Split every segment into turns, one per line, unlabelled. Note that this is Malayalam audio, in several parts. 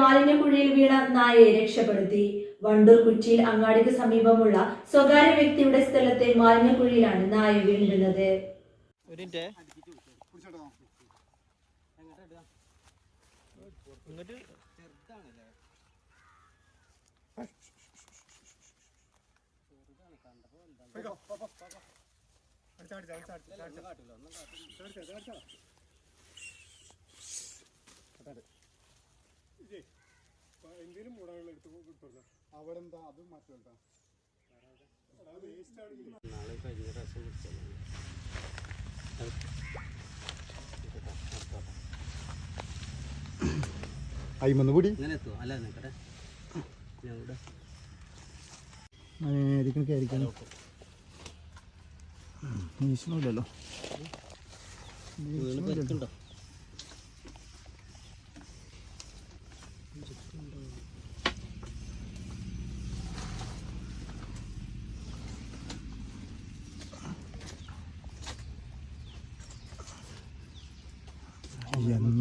മാലിന്യക്കുഴിയിൽ വീണ നായയെ രക്ഷപ്പെടുത്തി. വണ്ടൂർ കുച്ചിയിൽ അങ്ങാടിക്ക് സമീപമുള്ള സ്വകാര്യ വ്യക്തിയുടെ സ്ഥലത്തെ മാലിന്യക്കുഴിയിലാണ് നായ വീണിരുന്നത്.
ഒരു മിനിറ്റ്
എടുത്ത് കൂടി
അവിടെ
എന്താ പൊട്ടിപ്പിച്ചത്
കുത്തിയിട്ട് അങ്ങോട്ട്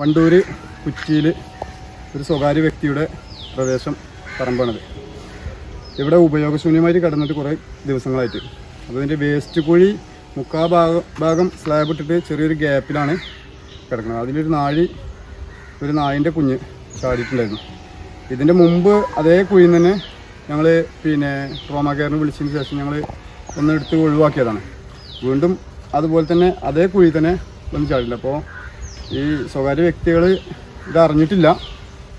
വണ്ടൂര് കുറ്റിയിൽ ഒരു സ്വകാര്യ വ്യക്തിയുടെ പ്രദേശം പറമ്പാണത്. ഇവിടെ ഉപയോഗശൂന്യമായിട്ട് കിടന്നിട്ട് കുറേ ദിവസങ്ങളായിട്ട്. അപ്പോൾ ഇതിന്റെ വേസ്റ്റ് കുഴി മുക്കാ ഭാഗം ഭാഗം സ്ലാബ് ഇട്ടിട്ട് ചെറിയൊരു ഗ്യാപ്പിലാണ് കിടക്കുന്നത്. അതിലൊരു നാഴി ഒരു നായിന്റെ കുഞ്ഞ് ചാടിയിട്ടുണ്ടായിരുന്നു. ഇതിന്റെ മുമ്പ് അതേ കുഴിയിൽ തന്നെ ഞങ്ങൾ പിന്നെ ട്രോമാ കെയറിന് വിളിച്ചതിന് ശേഷം ഞങ്ങൾ ഒന്ന് എടുത്ത് ഒഴിവാക്കിയതാണ്. വീണ്ടും അതുപോലെ തന്നെ അതേ കുഴി തന്നെ വന്ന് ചാടില്ല അപ്പോൾ ഈ സ്വകാര്യ വ്യക്തികൾ ഇതറിഞ്ഞിട്ടില്ല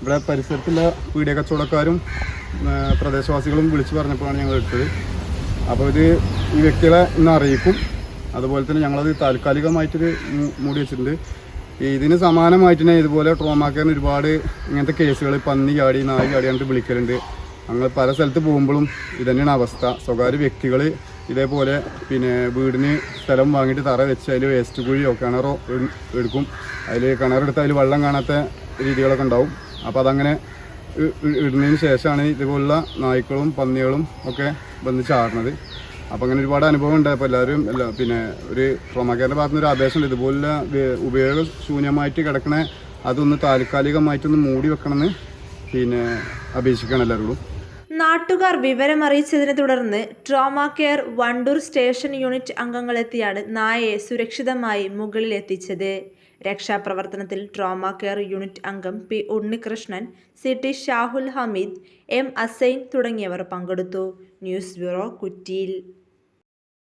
ഇവിടെ പരിസരത്തുള്ള വീടിയ കച്ചവടക്കാരും പ്രദേശവാസികളും വിളിച്ചു പറഞ്ഞപ്പോഴാണ് ഞങ്ങൾ എടുത്തത്. അപ്പോൾ ഇത് ഈ വ്യക്തികളെ ഇന്ന് അറിയിക്കും. അതുപോലെ തന്നെ ഞങ്ങളത് താൽക്കാലികമായിട്ടൊരു മൂടി വെച്ചിട്ടുണ്ട്. ഇതിന് സമാനമായിട്ട് തന്നെ ഇതുപോലെ ട്രോമാക്കാരൻ ഒരുപാട് ഇങ്ങനത്തെ കേസുകൾ പന്നി ചാടി നായി ചാടി കണ്ടിട്ട് വിളിക്കലുണ്ട്. ഞങ്ങൾ പല സ്ഥലത്ത് പോകുമ്പോഴും ഇതന്നെയാണ് അവസ്ഥ. സ്വകാര്യ വ്യക്തികൾ ഇതേപോലെ പിന്നെ വീടിന് സ്ഥലം വാങ്ങിയിട്ട് തറ വെച്ച് അതിൽ വേസ്റ്റ് കുഴിയോ കിണറോ എടുക്കും. അതിൽ കിണറെടുത്ത് അതിൽ വെള്ളം കാണാത്ത രീതികളൊക്കെ ഉണ്ടാവും. അപ്പോൾ അതങ്ങനെ ഇടുന്നതിന് ശേഷമാണ് ഇതുപോലുള്ള നായ്ക്കളും പന്നികളും ഒക്കെ വന്ന് ചാടുന്നത്. അപ്പോൾ അങ്ങനെ ഒരുപാട് അനുഭവം ഉണ്ട്. അപ്പോൾ എല്ലാവരും എല്ലാ പിന്നെ ഒരു ട്രോമാക്കാരുടെ ഭാഗത്ത് നിന്ന് ഒരു ഉണ്ട് ഇതുപോലുള്ള ഉപയോഗശൂന്യമായിട്ട് കിടക്കണ അതൊന്ന് താൽക്കാലികമായിട്ടൊന്ന് മൂടി വെക്കണമെന്ന് പിന്നെ അപേക്ഷിക്കണം എല്ലാവരോടും.
നാട്ടുകാർ വിവരമറിയിച്ചതിനെ തുടർന്ന് trauma care Wandoor station unit അംഗങ്ങളെത്തിയാണ് നായയെ സുരക്ഷിതമായി മുകളിലെത്തിച്ചത്. രക്ഷാപ്രവർത്തനത്തിൽ ട്രോമ കെയർ യൂണിറ്റ് അംഗം P Unnikrishnan C T Shahul Hameed M Asain തുടങ്ങിയവർ പങ്കെടുത്തു. ന്യൂസ് ബ്യൂറോ കുറ്റിയിൽ.